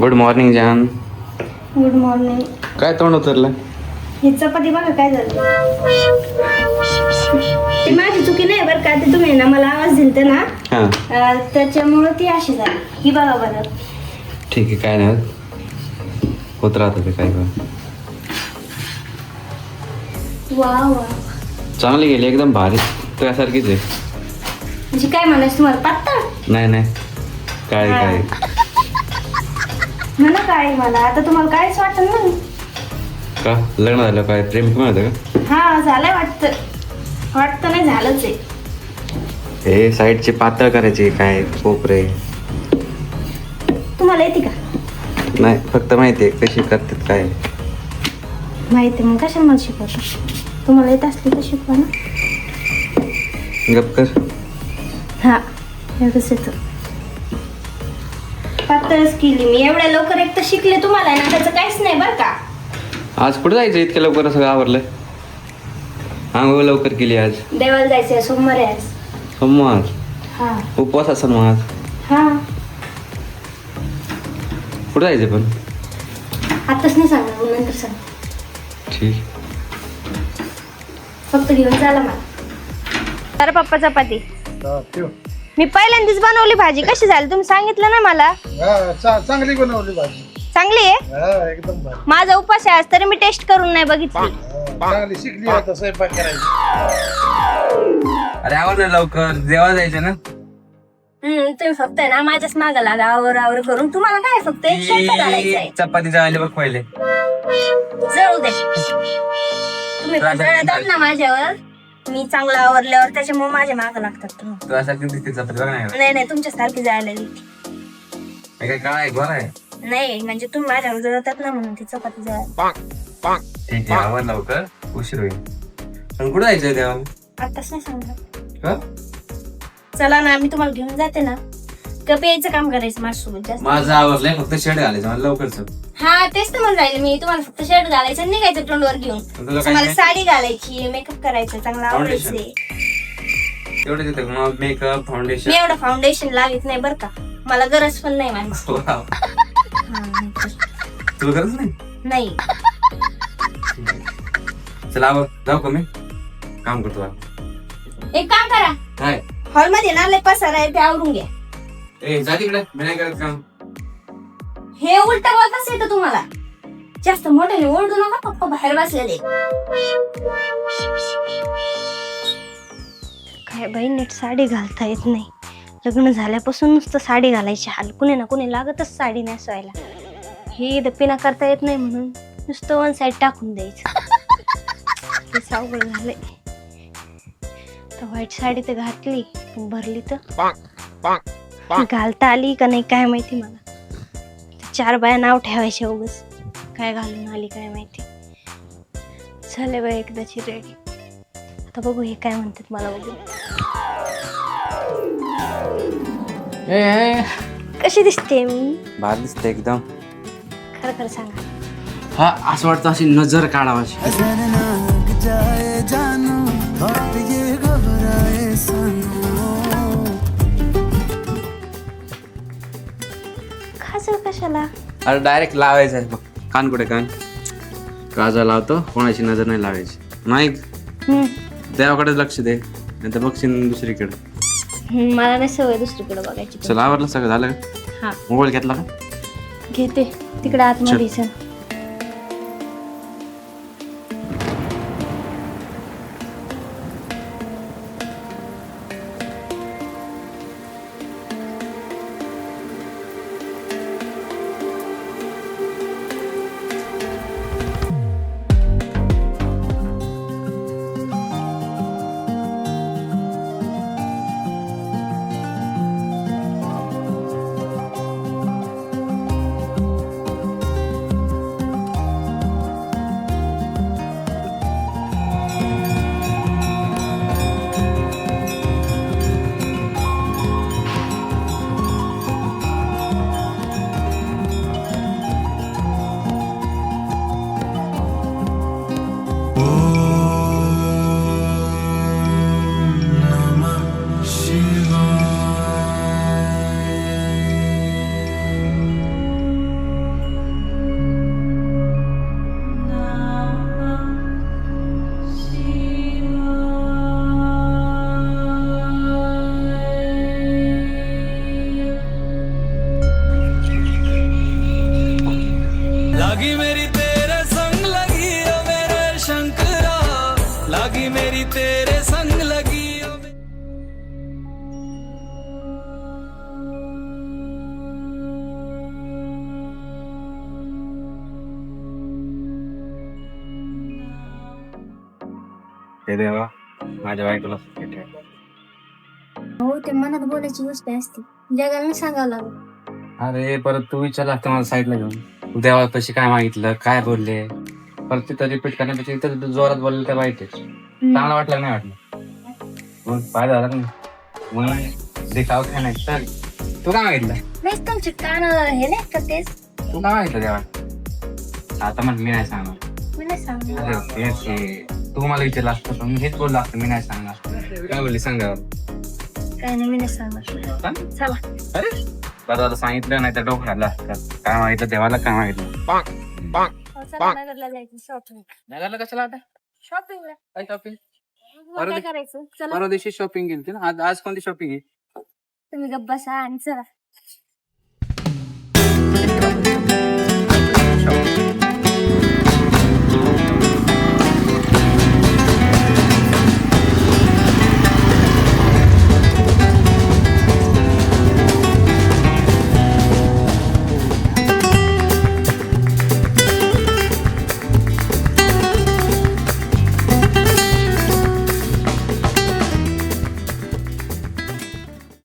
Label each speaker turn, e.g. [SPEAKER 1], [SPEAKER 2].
[SPEAKER 1] Good morning जान
[SPEAKER 2] good morning
[SPEAKER 1] काय तोंड उतरलं?
[SPEAKER 2] ही चपाती बघा काय झालं. ती माझी चुकी नाही बरं का ते तुम्ही ना मला आवाज दिलते ना.
[SPEAKER 1] हां.
[SPEAKER 2] अं, त्याच्यामुळं ती अशी झाली ही बघा बरं.
[SPEAKER 1] ठीक आहे काय नाही. होत राहतं ते काय पण.
[SPEAKER 2] वा वा
[SPEAKER 1] चांगली गेली एकदम भारी. त्यासारखीच आहे.
[SPEAKER 2] म्हणजे काय म्हणायचं तुम्हाला पात्ता?
[SPEAKER 1] नाही नाही. काय. काय?
[SPEAKER 2] म्हणा काय मला. आता तुम्हाला कायच वाटत ना
[SPEAKER 1] का? लग्न झालं काय? प्रेम कमी होतं का?
[SPEAKER 2] हा झालंय वाटतं. वाटतं नाही झालंच आहे.
[SPEAKER 1] हे साईडचे पातळ करायचे काय? कोपरे
[SPEAKER 2] तुम्हाला येते का?
[SPEAKER 1] नाही फक्त माहिती आहे कशी करतात काय.
[SPEAKER 2] माहिती मग कशाला मला शिकवतो? तुम्हाला येत असली तर शिकवा ना.
[SPEAKER 1] गप कर.
[SPEAKER 2] हा एवढंच येतं. पातळच केली मी एवढ्या लवकर एक तर शिकले तुम्हाला ना त्याचं काहीच नाही बरं का?
[SPEAKER 1] आज कुठं जायचं इतक्या लवकर? सगळं आवरलं. आंघोळ लवकर केली आज.
[SPEAKER 2] देवाला जायचंय सोमवारी आज.
[SPEAKER 1] हो मग आज
[SPEAKER 2] हा.
[SPEAKER 1] उपवास असेल मग आज.
[SPEAKER 2] हा.
[SPEAKER 1] कुठं जायचं पण?
[SPEAKER 2] आताच नाही सांगणार मग नंतर सांग
[SPEAKER 1] ठीक.
[SPEAKER 2] फक्त घेऊन चाला मला. अरे पप्पा चपाती.
[SPEAKER 3] हा, ठेव.
[SPEAKER 2] मी पहिल्यांदाच बनवली भाजी. कशी झाली? तुम्ही सांगितलं ना मला.
[SPEAKER 3] हा, चा- चांगली बनवली भाजी.
[SPEAKER 2] चांगली आहे?
[SPEAKER 3] हा एकदम भारी.
[SPEAKER 2] माझा उपास आहे आज तरी मी टेस्ट करून नाही बघितली.
[SPEAKER 3] हा, चांगली शिकली आता स्वयंपाक करायची.
[SPEAKER 1] अरे आवर ना लवकर. जेवायला जायचं ना?
[SPEAKER 2] हम्म तुम्ही फक्त आहे ना माझ्याच माग लागा आवर आवर करून. तुम्हाला काय फक्त एक शर्ट घालायचंय
[SPEAKER 1] चपाती जायला बघ पहिले
[SPEAKER 2] जळू दे. तुम्ही पण जळतात ना माझ्यावर. मी चांगलं आवरल्यावर त्याच्यामुळे माझ्या माग लागतात
[SPEAKER 1] तुझ्यासारखी दिसते बघ नाही
[SPEAKER 2] नाही नाही तुमच्यासारखी जायला लागली
[SPEAKER 1] हे काय काय बरं आहे?
[SPEAKER 2] नाही म्हणजे तुम्ही माझ्यावर जळतात ना म्हणून ती चपाती जळ
[SPEAKER 1] ठीक आहे आवर लवकर उशीर होईल. पण कुठं जायचं
[SPEAKER 2] आताच नाही सांगत. चला ना मी तुम्हाला घेऊन जाते ना. कप यायचं काम करायचं माझ्यासोबत जास्त.
[SPEAKER 1] माझं आवरलंय फक्त शर्ट घालायचं मला लवकर चल.
[SPEAKER 2] हा तेच तर म्हणून राहिले मी. तुम्हाला फक्त शर्ट घालायचं आणि निघायचं तोंडवर घेऊन.
[SPEAKER 1] तुला काय
[SPEAKER 2] मला
[SPEAKER 1] नाही?
[SPEAKER 2] साडी घालायची मेकअप करायचं चांगला
[SPEAKER 1] Foundation.
[SPEAKER 2] आवडायचे.
[SPEAKER 1] एवढं देतं का मग? मेकअप फाउंडेशन
[SPEAKER 2] मी एवढं फाउंडेशन लावित नाही बरं का. मला गरज पण नाही माझी
[SPEAKER 1] तुला गरज नाही?
[SPEAKER 2] नाही.
[SPEAKER 1] चला जाऊ का मी? काम करतो आता.
[SPEAKER 2] एक काम करा.
[SPEAKER 1] काय?
[SPEAKER 2] हॉलमध्ये ना लय पसार आहे ते आवरून घ्या.
[SPEAKER 1] ए जा तिकडे. मी नाही करत काम.
[SPEAKER 2] हे उलट बोलताच येतं तुम्हाला. जास्त मोठ्याने ओरडू नका पप्पा बाहेर बसलेले. काय बाई नीट साडी घालता येत नाही. लग्न झाल्यापासून नुसतं साडी घालायची हाल कुणी ना कुणी लागतच साडी नेसवायला. हे दपिना करता येत नाही म्हणून नुसतं वन साईड टाकून द्यायचं. ते अवघड झालंय. तर व्हाईट साडी तर घातली पण भरली तर. घालता आली का नाही काय माहिती मला. चार बाया नाव ठेवायचे उगच. काय घालून आली काय माहिती. झाले बाई एकदाची रेडी. आता बघू हे काय म्हणतात मला बघू. कशी दिसते मी?
[SPEAKER 1] भार दिसते एकदम.
[SPEAKER 2] खरं खरं सांगा.
[SPEAKER 1] हा असं वाटतं अशी नजर काढावाची
[SPEAKER 2] खाजळ कशाला?
[SPEAKER 1] अरे डायरेक्ट लावायचं आहे बघ. कान कुठे कान? काजा लावतो कोणाची नजर नाही लावायची. नाही?
[SPEAKER 2] हम्म.
[SPEAKER 1] देवाकडे लक्ष दे नाही तर बघशील दुसरीकडे.
[SPEAKER 2] हम्म, मला नाही सवय दुसरीकडे बघायची.
[SPEAKER 1] चल आवरलं सगळं झालं का?
[SPEAKER 2] हा.
[SPEAKER 1] मोबाईल घेतला का?
[SPEAKER 2] घेते. तिकडे आतमध्ये चल.
[SPEAKER 1] ते देवा माझ्या बायकोला सुखी ठेव.
[SPEAKER 2] हो ते मनात बोलायची गोष्ट असते. जगाला नाही सांगावं लागत
[SPEAKER 1] अरे परत तू विचारला असता मला साईडला घेऊन. देवा पैसे काय मागितलं काय बोलले? परत तिथं रिपीट करण्यापेक्षा इथं तू जोरात बोलले तर वाईट आहे. चांगलं वाटलं नाही वाटलं? मग फायदा झाला नाही मग देखाव काय नाही तर तू काय मागितलं?
[SPEAKER 2] नाही तुमचे कान हे नाही का तेच?
[SPEAKER 1] तू काय मागितलं देवा? आता मग मी नाही सांगणार.
[SPEAKER 2] मी नाही सांगणार.
[SPEAKER 1] अरे हे. तू मला विचारलं असतं पण मी हेच बोललो असतं मी नाही सांगणार. काय बोलली सांगा.
[SPEAKER 2] काय नाही मी नाही सांगणार.
[SPEAKER 1] हा?
[SPEAKER 2] चला.
[SPEAKER 1] अरे बरं आता सांगितलं नाही तर डोकं खाल्लं असतं. काय मागितलं देवाला काय मागितलं?
[SPEAKER 2] हो, चला नगरला जायचं शॉपिंग
[SPEAKER 1] नगरला कशाला आता?
[SPEAKER 2] शॉपिंगला
[SPEAKER 1] काय शॉपिंग
[SPEAKER 2] काय
[SPEAKER 1] दे-
[SPEAKER 2] करायचं? चला.
[SPEAKER 1] परवा दिवशी शॉपिंग केली ना? आज आज कोणती शॉपिंग आहे?
[SPEAKER 2] तुम्ही गप्प आणि चला.